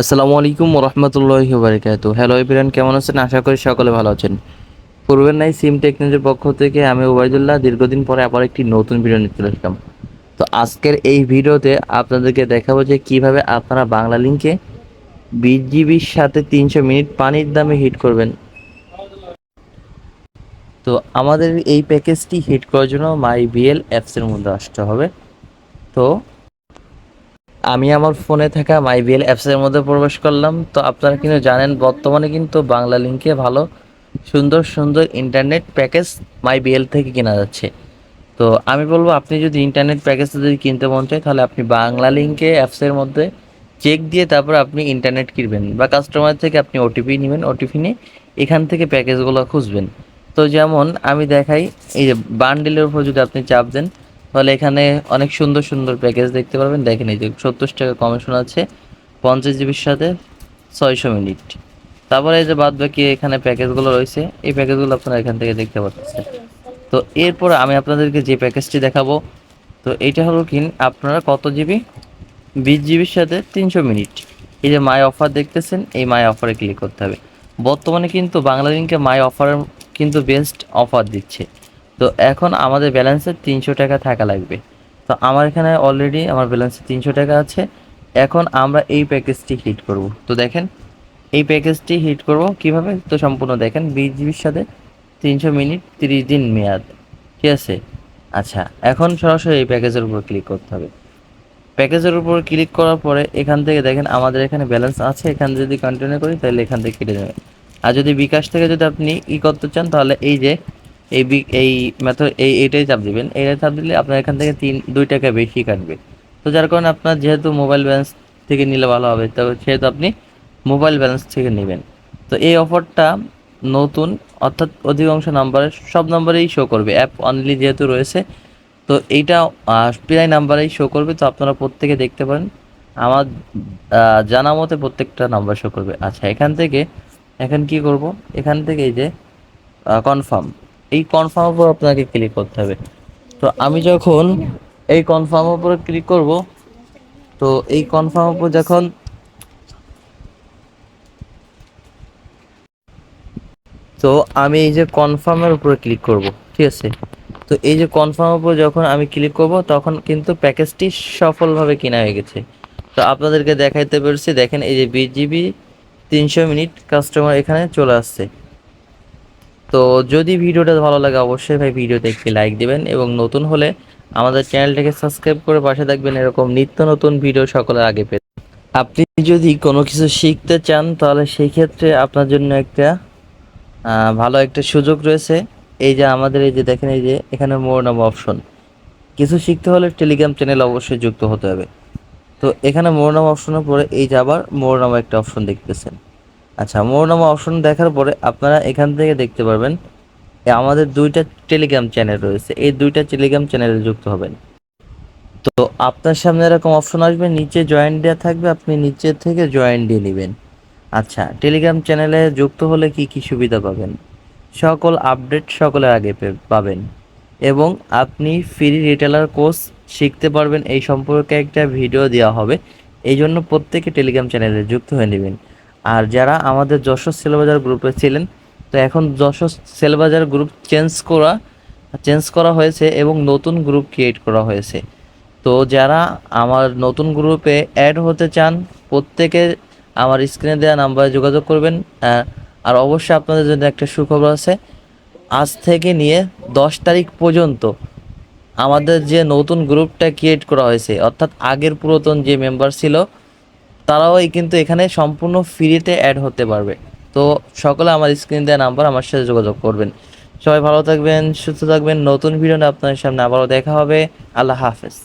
আসসালামু আলাইকুম রহমতুল্লাহি বারিকাতু হ্যালো এভরিওয়ান কেমন আছেন? আশা করি সকলে ভালো আছেন। পূর্বের নাই সিম টেকনোলজির পক্ষ থেকে আমি ওবায়দুল্লাহ দীর্ঘদিন পরে আবার একটি নতুন ভিডিও নিতে চলে আসলাম। তো আজকের এই ভিডিওতে আপনাদেরকে দেখাবো যে কীভাবে আপনারা বাংলা লিঙ্কে বিশ জিবির সাথে তিনশো মিনিট পানির দামে হিট করবেন। তো আমাদের এই প্যাকেজটি হিট করার জন্য মাই বিএল অ্যাপসের মধ্যে আসতে হবে। তো আমি আমার ফোনে থাকা মাইবিএল অ্যাপসের মধ্যে প্রবেশ করলাম। তো আপনারা কিন্তু জানেন, বর্তমানে কিন্তু বাংলা লিঙ্কে ভালো, সুন্দর সুন্দর ইন্টারনেট প্যাকেজ মাইবিএল থেকে কেনা যাচ্ছে। তো আমি বলব, আপনি যদি ইন্টারনেট প্যাকেজটা যদি কিনতে মন চায়, তাহলে আপনি বাংলা লিঙ্কে অ্যাপসের মধ্যে চেক দিয়ে তারপর আপনি ইন্টারনেট কিনবেন বা কাস্টমার থেকে আপনি ওটিপি নেবেন। ওটিপি নিয়ে এখান থেকে প্যাকেজগুলো খুঁজবেন। তো যেমন আমি দেখাই, এই যে বান্ডিলের উপর যদি আপনি চাপ দেন তাহলে এখানে অনেক সুন্দর সুন্দর প্যাকেজ দেখতে পারবেন। দেখেন এই যে সত্তর টাকা কমিশন আছে, পঞ্চাশ জিবির সাথে ছয়শো মিনিট। তারপরে এই যে বাদ বাকি এখানে প্যাকেজগুলো রয়েছে, এই প্যাকেজগুলো আপনারা এখান থেকে দেখতে পাচ্ছেন তো এরপর আমি আপনাদেরকে যে প্যাকেজটি দেখাবো, তো এইটা হলো কি, আপনারা কত জিবি বিশ জিবির সাথে তিনশো মিনিট। এই যে মাই অফার দেখতেছেন, এই মাই অফারে ক্লিক করতে হবে। বর্তমানে কিন্তু বাংলা লিঙ্কে মাই অফারের কিন্তু বেস্ট অফার দিচ্ছে। তো এখন আমাদের ব্যালেন্সে তিনশো টাকা থাকা লাগবে। তো আমার এখানে অলরেডি আমার ব্যালেন্সে তিনশো টাকা আছে। এখন আমরা এই প্যাকেজটি হিট করব। তো দেখেন, এই প্যাকেজটি হিট করব কীভাবে? তো সম্পূর্ণ দেখেন বিশ জিবির সাথে তিনশো মিনিট তিরিশ দিন মেয়াদ। ঠিক আছে? আচ্ছা এখন সরাসরি এই প্যাকেজের উপর ক্লিক করতে হবে। প্যাকেজের উপর ক্লিক করার পরে এখান থেকে দেখেন আমাদের এখানে ব্যালেন্স আছে। এখানে যদি কন্টিনিউ করি, তাহলে এখান থেকে কেটে যাবে। আর যদি বিকাশ থেকে যদি আপনি ই করতে চান, তাহলে এই যে এই বি- এই মেথড এই, এইটাই চাপ দিবেন। এইটাই চাপ দিলে আপনার এখান থেকে তিন, দুই টাকা বেশি কাটবে। তো যার কারণে আপনার যেহেতু মোবাইল ব্যালেন্স থেকে নিলে ভালো হবে, তো সেহেতু আপনি মোবাইল ব্যালেন্স থেকে নেবেন। তো এই অফারটা নতুন, অর্থাৎ অধিকাংশ নাম্বারে সব নাম্বারেই শো করবে। অ্যাপ অনলি যেহেতু রয়েছে, তো এইটা প্রায় নাম্বারেই শো করবে। তো আপনারা প্রত্যেকে দেখতে পারেন, আমার জানা মতে প্রত্যেকটা নাম্বার শো করবে। আচ্ছা এখান থেকে, এখন কি করব? এখান থেকে এই যে কনফার্ম এই কনফার্ম উপর আপনাকে ক্লিক করতে হবে। তো আমি যখন এই কনফার্ম উপরে ক্লিক করব, তো এই কনফার্ম উপর যখন তো আমি এই যে কনফার্মের উপরে ক্লিক করব, ঠিক আছে? তো এই যে কনফার্ম উপর যখন আমি ক্লিক করব, তখন কিন্তু প্যাকেজটি সফলভাবে কেনা হয়ে গেছে। তো আপনাদেরকে দেখাইতে পেরেছি দেখেন এই যে বিশ জিবি তিনশো মিনিট কাস্টমার এখানে চলে আসছে। তো যদি ভিডিওটা ভালো লাগে, অবশ্যই ভাই ভিডিওতে একটি লাইক দিবেন এবং নতুন হলে আমাদের চ্যানেলটাকে সাবস্ক্রাইব করে পাশে থাকবেন এরকম নিত্য নতুন ভিডিও সকলের আগে পেতে। আপনি যদি কোনো কিছু শিখতে চান, তাহলে সেই ক্ষেত্রে আপনার জন্য একটা ভালো একটা সুযোগ রয়েছে। এই যে আমাদের, এই যে দেখেন, এই যে এখানে মোর নাম অপশন কিছু শিখতে হলে টেলিগ্রাম চ্যানেল অবশ্যই যুক্ত হতে হবে। তো এখানে মোর নাম অপশনের পরে এই যে আবার মোর নামে একটা অপশন দেখতেছেন। আচ্ছা মোর নামে অপশন দেখার পরে আপনারা এখান থেকে দেখতে পারবেন আমাদের দুইটা টেলিগ্রাম চ্যানেল রয়েছে। এই দুইটা টেলিগ্রাম চ্যানেলে যুক্ত হবেন। তো আপনার সামনে এরকম অপশন আসবে, নিচে জয়েন দেওয়া থাকবে, আপনি নিচে থেকে জয়েন দিয়ে নেবেন। আচ্ছা টেলিগ্রাম চ্যানেলে যুক্ত হলে কি কি সুবিধা পাবেন? সকল আপডেট সকলের আগে পাবেন। এবং আপনি ফ্রি রিটেলার কোর্স শিখতে পারবেন। এই সম্পর্কে একটা ভিডিও দেওয়া হবে। এই জন্য প্রত্যেকে টেলিগ্রাম চ্যানেলে যুক্ত হয়ে নেবেন। আর যারা আমাদের যশোর সেলবাজার গ্রুপে ছিলেন, তো এখন যশোর সেলবাজার গ্রুপ চেঞ্জ করা চেঞ্জ করা হয়েছে এবং নতুন গ্রুপ ক্রিয়েট করা হয়েছে। তো যারা আমার নতুন গ্রুপে অ্যাড হতে চান, প্রত্যেকে আমার স্ক্রিনে দেওয়া নাম্বারে যোগাযোগ করবেন আর অবশ্যই আপনাদের জন্য একটা সুখবর আছে। আজ থেকে নিয়ে দশ তারিখ পর্যন্ত আমাদের যে নতুন গ্রুপটা ক্রিয়েট করা হয়েছে, অর্থাৎ আগের পুরাতন যে মেম্বার ছিল তারাও কিন্তু এখানে সম্পূর্ণ ফ্রিতে অ্যাড হতে পারবে। তো সকলে আমার স্ক্রিন দেওয়া নাম্বার আমার সাথে যোগাযোগ করবেন। সবাই ভালো থাকবেন, সুস্থ থাকবেন। নতুন ভিডিও আপনাদের সামনে আবারও দেখা হবে। আল্লাহ হাফেজ।